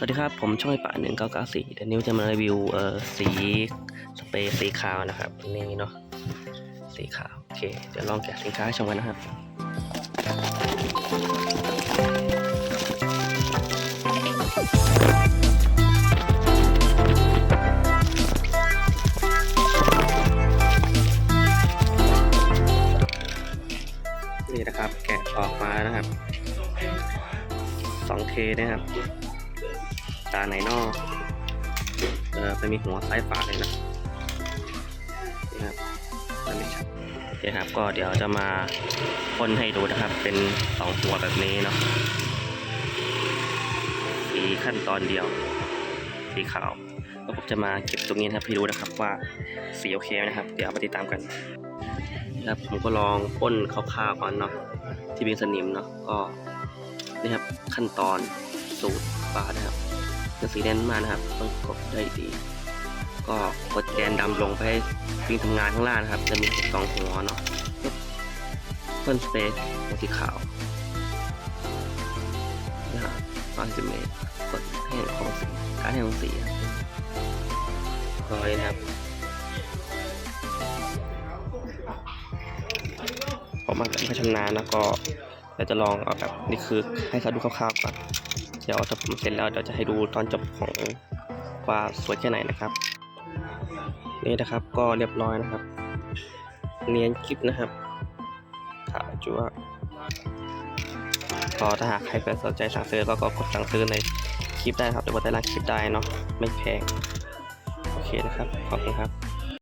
สวัสดีครับ ผมช่อยป่าหนึ่งเก้าเก้าสี่เดี๋ยวนี้จะมารีวิวเอ่อสีสเปรย์สีขาวนะครับนี่เนาะสีขาวโอเคเดี๋ยวลองแกะสินค้าให้ชมกันนะครับนี่นะครับแกะออกมานะครับสองเทนะครับ ตาไหนนอกเออจะมีหัวซ้ายฝาเลยนะนี่ครับนไม่ชัดโอเคครับ ก็เดี๋ยวจะมาพ่นให้ดูนะครับ เป็นสองหัวแบบนี้เนาะสีขั้นตอนเดียว สีขาวแล้วผมจะมาเก็บตรงนี้นะครับให้ดูนะครับว่าสีโอเคไหมนะครับ เดี๋ยวมาติดตามกันนะครับผมก็ลองพ่นคร่าวๆก่อนเนาะที่เป็นสนิมเนาะก็นี่ครับขั้นตอนสูตรฝานะครับ เป็นสีแดงมากนะครับ ต้องกดได้ดีก็กดแกนดำลงไปให้วิ่งทำงานข้างล่างนะครับ จะมีสองหัวเนาะเพิ่มสเปซสีขาวนะครับร้อยสิบเมตรกดให้ของสีการให้ของสีครับร้อยนะครับผมมาไม่ชำนาญนะก็เดี๋ยวจะลองเอาแบบนี่คือให้เขาดูคร่าวๆก่อน ดี๋ยวถ้าผมเสร็จแล้วเดี๋ยวจะให้ดูตอนจบของว่าสวยแค่ไหนนะครับ นี่นะครับก็เรียบร้อยนะครับ เนียนคลิปนะครับขาวจัวก็ถ้าหากใครสนใจสั่งซื้อก็กดสั่งซื้อในคลิปได้ครับหรือว่าใต้ล่างคลิปได้เนาะไม่แพงโอเคนะครับขอบคุณครับ